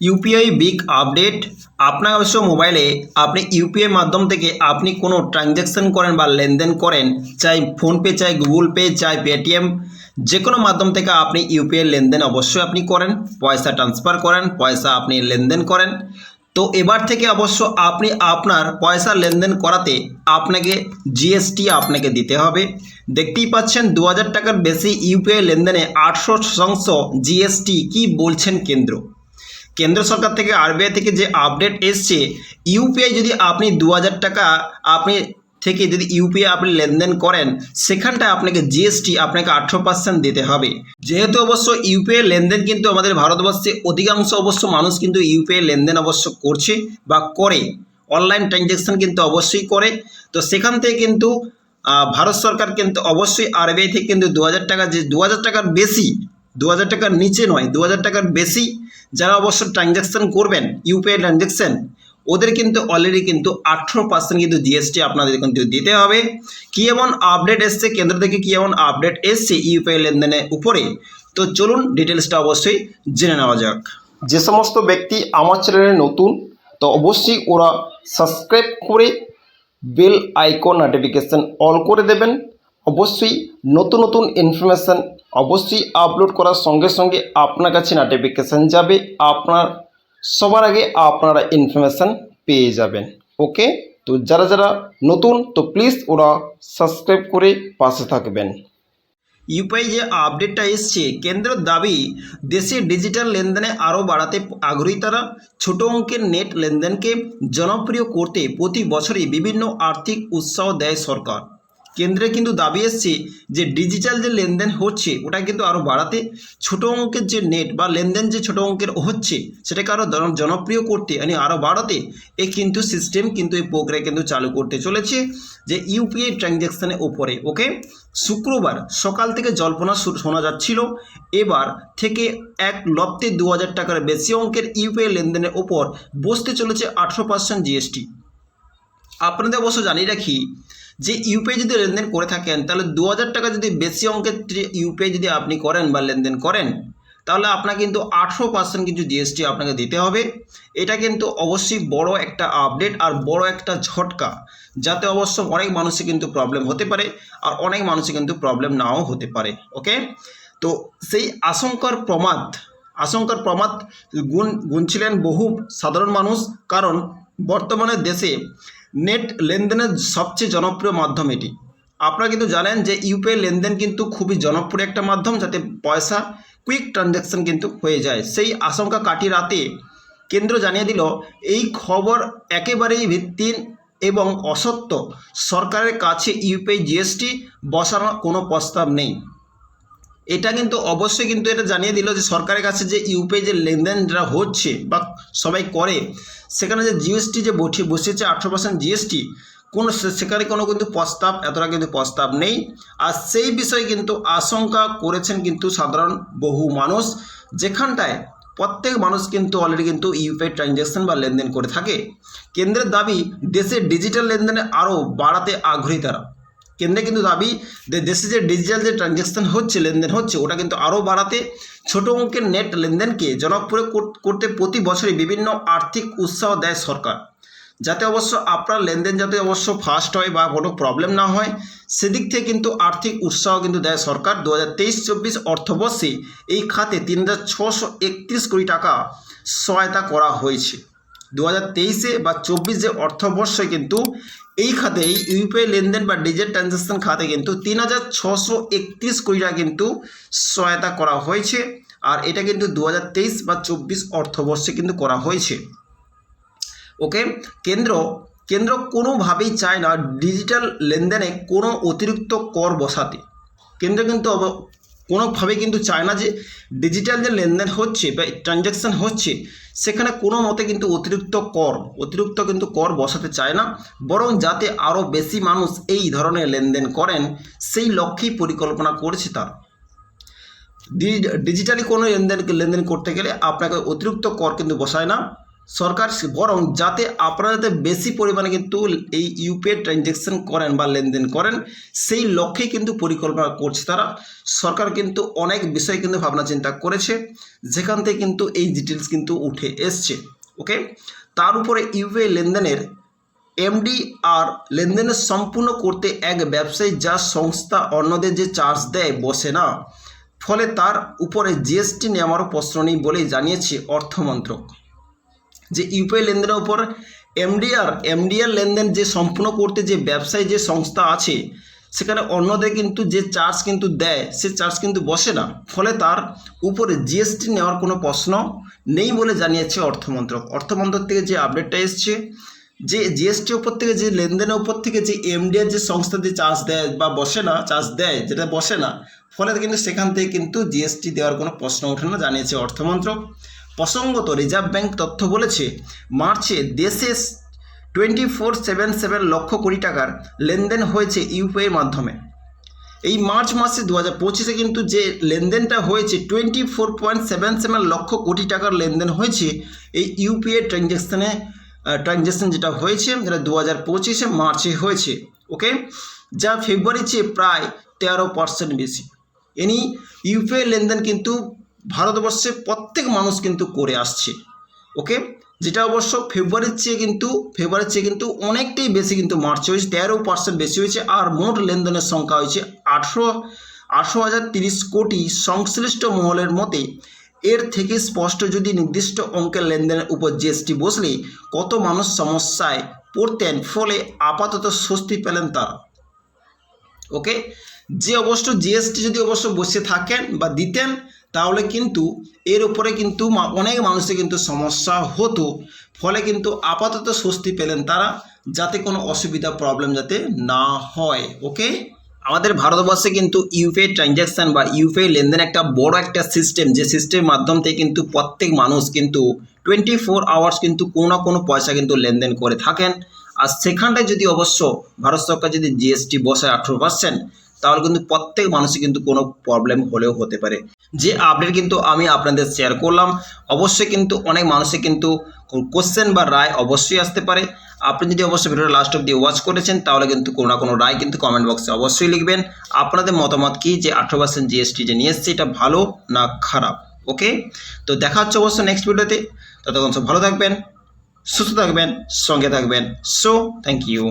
UPI big update আপনার অবশ্য মোবাইলে আপনি ইউপিআই মাধ্যম থেকে আপনি কোনো ট্রানজ্যাকশন করেন বা লেনদেন করেন, চাই ফোনপে, চাই গুগল পে, চাই পেটিএম যে কোনো মাধ্যম থেকে আপনি ইউপিআই লেনদেন অবশ্যই আপনি করেন, পয়সা ট্রান্সফার করেন, পয়সা আপনি লেনদেন করেন। তো এবার থেকে অবশ্য আপনি আপনার পয়সা লেনদেন করাতে আপনাকে জিএসটি আপনাকে দিতে হবে। দেখতেই পাচ্ছেন দু হাজার টাকার বেশি ইউপিআই লেনদেনে আটশো শতাংশ জিএসটি কি বলছেন কেন্দ্র? কেন্দ্র সরকার থেকে আরবিআই থেকে যে আপডেট এসছে, ইউপিআই যদি আপনি দু হাজার টাকা আপনি থেকে যদি ইউপিআই আপনি লেনদেন করেন, সেখানটায় আপনাকে জিএসটি আপনাকে আঠেরো পার্সেন্ট দিতে হবে। যেহেতু অবশ্য ইউপিআই লেনদেন কিন্তু আমাদের ভারতবর্ষে অধিকাংশ অবশ্য মানুষ কিন্তু ইউপিআই লেনদেন অবশ্য করছে বা করে। অনলাইন ট্রানজ্যাকশন কিন্তু অবশ্যই করে। তো সেখান থেকে কিন্তু ভারত সরকার কিন্তু অবশ্যই আরবিআই থেকে কিন্তু দু হাজার টাকা যে দু হাজার টাকার বেশি দু হাজার টাকার নিচে নয় দু হাজার টাকার বেশি যারা অবশ্য ট্রানজ্যাকশন করবেন ইউপিআই ট্রানজ্যাকশন ওদের কিন্তু অলরেডি কিন্তু আঠেরো পার্সেন্ট কিন্তু জিএসটি আপনাদের কিন্তু দিতে হবে। কী এমন আপডেট এসছে? কেন্দ্র থেকে কী এমন আপডেট এসছে ইউপিআই লেনদেনের উপরে? তো চলুন ডিটেলসটা অবশ্যই জেনে নেওয়া যাক। যে সমস্ত ব্যক্তি আমার চ্যানেলে নতুন, তো অবশ্যই ওরা সাবস্ক্রাইব করে বেল আইকন নোটিফিকেশান অল করে দেবেন। অবশ্যই নতুন নতুন ইনফরমেশান অবশ্যই আপলোড করার সঙ্গে সঙ্গে আপনার কাছে নোটিফিকেশান যাবে। আপনার, সবার আগে আপনারা ইনফরমেশান পেয়ে যাবেন। ওকে তো যারা যারা নতুন, তো প্লিজ ওরা সাবস্ক্রাইব করে পাশে থাকবেন। ইউপিআই যে আপডেটটা এসছে, কেন্দ্রের দাবি, দেশে ডিজিটাল লেনদেনে আরও বাড়াতে আগ্রহী তারা, ছোট অঙ্কের নেট লেনদেনকে জনপ্রিয় করতে প্রতি বছরই বিভিন্ন আর্থিক উৎসাহ দেয় সরকার। কেন্দ্রে কিন্তু দাবি এসছে যে ডিজিটাল যে লেনদেন হচ্ছে, ওটা কিন্তু আরও বাড়াতে ছোট অঙ্কের যে নেট বা লেনদেন যে ছোট অঙ্কের হচ্ছে, সেটাকে আরও জন- জনপ্রিয় করতে মানে আরও বাড়াতে এ কিন্তু সিস্টেম কিন্তু এই প্রক্রিয়া কিন্তু চালু করতে চলেছে যে ইউপিআই ট্রানজ্যাকশানের ওপরে ওকে শুক্রবার সকাল থেকে জল্পনা শোনা যাচ্ছিল, এবার থেকে এক লপ্তে দু হাজার টাকার বেশি অঙ্কের ইউপিআই লেনদেনের ওপর বসতে চলেছে আঠেরো পার্সেন্ট জিএসটি আপনাদের অবশ্য জানিয়ে রাখি যে ইউপিআই যদি লেনদেন করে থাকেন, তাহলে দু হাজার টাকা যদি বেশি অঙ্কের ইউপিআই যদি আপনি করেন বা লেনদেন করেন, তাহলে আপনার কিন্তু আঠেরো পার্সেন্ট কিন্তু জিএসটি আপনাকে দিতে হবে। এটা কিন্তু অবশ্যই বড় একটা আপডেট আর বড় একটা ঝটকা, যাতে অবশ্য অনেক মানুষের কিন্তু প্রবলেম হতে পারে আর অনেক মানুষের কিন্তু প্রবলেম নাও হতে পারে ওকে তো সেই আশঙ্কার প্রমাদ আশঙ্কার প্রমাদ গুণ গুনছিলেন বহু সাধারণ মানুষ, কারণ বর্তমানে দেশে নেট লেনদেনের সবচেয়ে জনপ্রিয় মাধ্যম এটি। আপনারা কিন্তু জানেন যে ইউপিআই লেনদেন কিন্তু খুবই জনপ্রিয় একটা মাধ্যম যাতে পয়সা কুইক ট্রানজ্যাকশন কিন্তু হয়ে যায়। সেই আশঙ্কা কাটিয়ে রাতে কেন্দ্র জানিয়ে দিল, এই খবর একেবারেই ভিত্তিহীন এবং অসত্য। সরকারের কাছে ইউপিআই জিএসটি বসানোর কোনো প্রস্তাব নেই। এটা কিন্তু অবশ্যই কিন্তু এটা জানিয়ে দিল যে সরকারের কাছে যে ইউপিআই যে লেনদেন লেনদেনটা হচ্ছে বা সবাই করে, সেখানে যে জিএসটি যে বসে বসেছে আঠেরো পার্সেন্ট জিএসটি কোনো সেখানে কোনো কিন্তু প্রস্তাব, এতটা কিন্তু প্রস্তাব নেই। আর সেই বিষয়ে কিন্তু আশঙ্কা করেছেন কিন্তু সাধারণ বহু মানুষ, যেখানটায় প্রত্যেক মানুষ কিন্তু অলরেডি কিন্তু ইউপিআই ট্রানজ্যাকশন বা লেনদেন করে থাকে। কেন্দ্রের দাবি দেশে ডিজিটাল লেনদেনে আরও বাড়াতে আগ্রহী তারা। কেন্দ্রে কিন্তু দাবি দেশে যে ডিজিটাল যে ট্রানজ্যাকশন হচ্ছে, লেনদেন হচ্ছে, ওটা কিন্তু আরও বাড়াতে ছোট অঙ্কের নেট লেনদেনকে জনপ্রিয় কর- করতে প্রতি বছরই বিভিন্ন আর্থিক উৎসাহ দেয় সরকার। যাতে অবশ্য আপনার লেনদেন যাতে অবশ্য ফাস্ট হয় বা কোনো প্রবলেম না হয়, সেদিক থেকে কিন্তু আর্থিক উৎসাহ কিন্তু দেয় সরকার। দু হাজার তেইশ চব্বিশ অর্থবর্ষে এই খাতে তিন হাজার ছশো একত্রিশ কোটি টাকা সহায়তা করা হয়েছে। দু হাজার তেইশে বা চব্বিশ অর্থবর্ষে কিন্তু এই খাতে ইউপিআই লেনদেন বা ডিজিটাল ট্রানজ্যাকশন খাতে কিন্তু তিন হাজার ছশো একত্রিশ কোটি টাকা কিন্তু সহায়তা করা হয়েছে। আর এটা কিন্তু দু হাজার তেইশ বা চব্বিশ অর্থবর্ষে কিন্তু করা হয়েছে। ওকে? কেন্দ্র কেন্দ্র কোনোভাবেই চায় না ডিজিটাল লেনদেনে কোনো অতিরিক্ত কর বসাতে। কেন্দ্র কিন্তু কোনোভাবেই কিন্তু চায় না যে ডিজিটাল যে লেনদেন হচ্ছে বা ট্রানজ্যাকশান হচ্ছে, সেখানে কোনো মতে কিন্তু অতিরিক্ত কর, অতিরিক্ত কিন্তু কর বসাতে চায় না। বরং যাতে আরও বেশি মানুষ এই ধরনের লেনদেন করেন, সেই লক্ষ্যেই পরিকল্পনা করেছে তারা। ডিজিটালি কোনো লেনদেন লেনদেন করতে গেলে আপনাকে অতিরিক্ত কর কিন্তু বসায় না। সরকার বরং যাতে আপনারা যাতে বেশি পরিমাণে কিন্তু এই ইউপিআই ট্রানজ্যাকশন করেন বা লেনদেন করেন, সেই লক্ষ্যে কিন্তু পরিকল্পনা করছে তারা। সরকার কিন্তু অনেক বিষয় কিন্তু ভাবনা চিন্তা করেছে, যেখান থেকে কিন্তু এই ডিটেলস কিন্তু উঠে এসছে ওকে তার উপরে ইউপিআই লেনদেনের এমডি আর লেনদেনের সম্পূর্ণ করতে এক ব্যবসায়ী যা সংস্থা অন্যদের যে চার্জ দেয় বসে না। ফলে তার উপরে জিএসটি নেওয়ারও প্রশ্ন নেই বলেই জানিয়েছে অর্থমন্ত্রক। যে ইউপিআই লেনদেনের উপর এমডিআর এমডিআর লেনদেন যে সম্পূর্ণ করতে যে ব্যবসায়ী যে সংস্থা আছে, সেখানে অন্যদের কিন্তু যে চার্জ কিন্তু দেয়, সে চার্জ কিন্তু বসে না। ফলে তার উপরে জিএসটি নেওয়ার কোনো প্রশ্ন নেই বলে জানিয়েছে অর্থমন্ত্রক। অর্থমন্ত্রক থেকে যে আপডেটটা এসছে, যে জিএসটি উপর থেকে যে লেনদেনের উপর থেকে যে এমডিআর যে সংস্থা যে চার্জ দেয় বা বসে না, চার্জ দেয়, যেটা বসে না, ফলে কিন্তু সেখান থেকে কিন্তু জিএসটি দেওয়ার কোনো প্রশ্ন ওঠে না, জানিয়েছে অর্থমন্ত্রক। প্রসঙ্গত রিজার্ভ ব্যাংক তথ্য বলেছে, মার্চে দেশে twenty four seven seven lakh crore টাকার লেনদেন হয়েছে ইউপিআইয়ের মাধ্যমে। এই মার্চ মাসে দু হাজার পঁচিশে কিন্তু যে লেনদেনটা হয়েছে, twenty four point seven seven lakh crore টাকার লেনদেন হয়েছে, এই ইউপিআই ট্রানজ্যাকশানে ট্রানজ্যাকশান যেটা হয়েছে, যেটা দু হাজার পঁচিশে মার্চে হয়েছে ওকে যা ফেব্রুয়ারির চেয়ে প্রায় তেরো পার্সেন্ট বেশি। এনি, ইউপিআই লেনদেন কিন্তু ভারতবর্ষে প্রত্যেক মানুষ কিন্তু করে আসছে ওকে যেটা অবশ্য ফেব্রুয়ারির চেয়ে কিন্তু ফেব্রুয়ারির চেয়ে কিন্তু অনেকটাই বেশি কিন্তু মার্চে হয়েছে, তেরো পার্সেন্ট বেশি হয়েছে আর মোট লেনদেনের সংখ্যা হয়েছে আঠেরো আঠেরো হাজার তিরিশ কোটি সংশ্লিষ্ট মহলের মতে। এর থেকে স্পষ্ট যদি নির্দিষ্ট অঙ্কের লেনদেনের উপর জিএসটি বসলে কত মানুষ সমস্যায় পড়তেন, ফলে আপাতত স্বস্তি পেলেন তারা ওকে যে অবশ্য জিএসটি যদি অবশ্য বসে থাকেন বা দিতেন তাহলে কিন্তু এর উপরে কিন্তু অনেক মানুষের কিন্তু সমস্যা হতো। ফলে কিন্তু আপাতত স্বস্তি পেলেন তারা, যাতে কোনো অসুবিধা প্রবলেম যাতে না হয় ওকে আমাদের ভারতবর্ষে কিন্তু ইউপিআই ট্রানজ্যাকশান বা ইউপিআই লেনদেন একটা বড় একটা সিস্টেম যে সিস্টেমের মাধ্যম থেকে কিন্তু প্রত্যেক মানুষ কিন্তু টোয়েন্টি ফোর আওয়ার্স কিন্তু কোনো না কোনো পয়সা কিন্তু লেনদেন করে থাকেন। আর সেখানটায় যদি অবশ্য ভারত সরকার যদি জিএসটি বসায় আঠেরো পার্সেন্ট তাহলে কিন্তু প্রত্যেক মানুষই কিন্তু কোনো প্রবলেম হলেও হতে পারে। যে আপডেট কিন্তু আমি আপনাদের শেয়ার করলাম, অবশ্যই কিন্তু অনেক মানুষের কিন্তু কোশ্চেন বা রায় অবশ্যই আসতে পারে। আপনি যদি অবশ্যই ভিডিওটা লাস্ট অব্দি ওয়াচ করেছেন, তাহলে কিন্তু কোনো না কোনো রায় কিন্তু কমেন্ট বক্সে অবশ্যই লিখবেন। আপনাদের মতামত কি? যে আঠেরো পার্সেন্ট জিএসটি যে নিয়ে এসছে এটা ভালো না খারাপ? ওকে তো দেখা হচ্ছে অবশ্য নেক্সট ভিডিওতে। ততক্ষণ সব ভালো থাকবেন, সুস্থ থাকবেন, সঙ্গে থাকবেন। So thank you